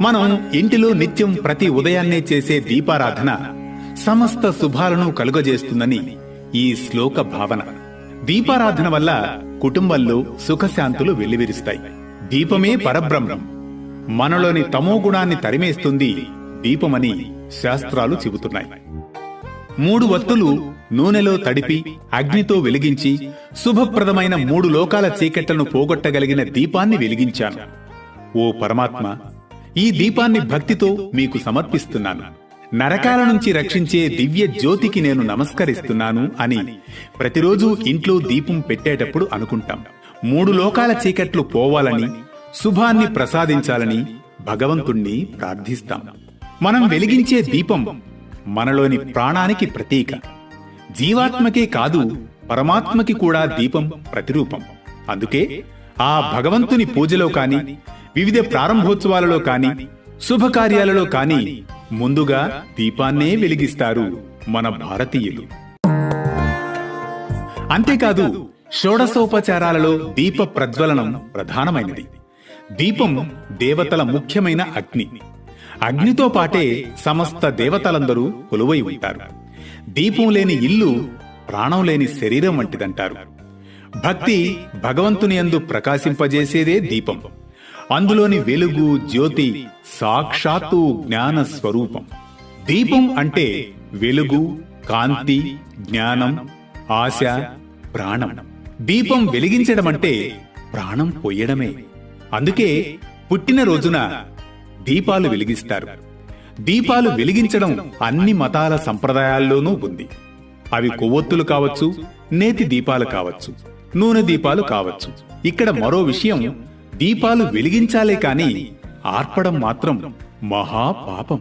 మనం ఇంటిలో నిత్యం ప్రతి ఉదయాన్నే చేసే దీపారాధన సమస్త శుభాలను కలుగజేస్తుందని ఈ శ్లోక భావన. దీపారాధన వల్ల కుటుంబంలో సుఖశాంతులు వెల్లివిరుస్తాయి. దీపమే పరబ్రహ్మం. మనలోని తమో గుణాన్ని తరిమేస్తుంది దీపమని శాస్త్రాలు చెబుతున్నాయి. మూడు వత్తులు నూనెలో తడిపి అగ్నితో వెలిగించి శుభప్రదమైన మూడు లోకాల చీకట్లను పోగొట్టగలిగిన దీపాన్ని వెలిగించాను. ఓ పరమాత్మ ఈ దీపాన్ని భక్తితో మీకు సమర్పిస్తున్నాను. నరకాల నుంచి రక్షించే దివ్య జ్యోతికి నేను నమస్కరిస్తున్నాను అని ప్రతిరోజు ఇంట్లో దీపం పెట్టేటప్పుడు అనుకుంటాం. మూడు లోకాల చీకట్లు పోవాలని శుభాన్ని ప్రసాదించాలని భగవంతుణ్ణి ప్రార్థిస్తాం. మనం వెలిగించే దీపం మనలోని ప్రాణానికి ప్రతీక. జీవాత్మకే కాదు పరమాత్మకి కూడా దీపం ప్రతిరూపం. అందుకే ఆ భగవంతుని పూజలో కాని వివిధ ప్రారంభోత్సవాలలో కాని శుభకార్యాలలో కాని ముందుగా దీపాన్నే వెలిగిస్తారు మన భారతీయులు. అంతేకాదు షోడశోపచారాలలో దీప ప్రజ్వలనం ప్రధానమైనది. దీపం దేవతల ముఖ్యమైన అగ్ని. అగ్నితో పాటే సమస్త దేవతలందరూ కొలువై ఉంటారు. దీపం లేని ఇల్లు ప్రాణం లేని శరీరం వంటిదంటారు. భక్తి భగవంతుని యందు ప్రకాశింపజేసేదే దీపం. అందులోని వెలుగు జ్యోతి సాక్షాత్తు జ్ఞాన స్వరూపం. దీపం అంటే వెలుగు కాంతి జ్ఞానం ఆశ ప్రాణం. దీపం వెలిగించడం అంటే ప్రాణం పొయ్యడమే అందుకే పుట్టిన రోజున దీపాలు వెలిగిస్తారు. దీపాలు వెలిగించడం అన్ని మతాల సంప్రదాయాల్లోనూ ఉంది. అవి కొవ్వొత్తులు కావచ్చు నేతి దీపాలు కావచ్చు నూనె దీపాలు కావచ్చు. ఇక్కడ మరో విషయం దీపాలు వెలిగించాలే కాని ఆర్పడం మాత్రం మహా పాపం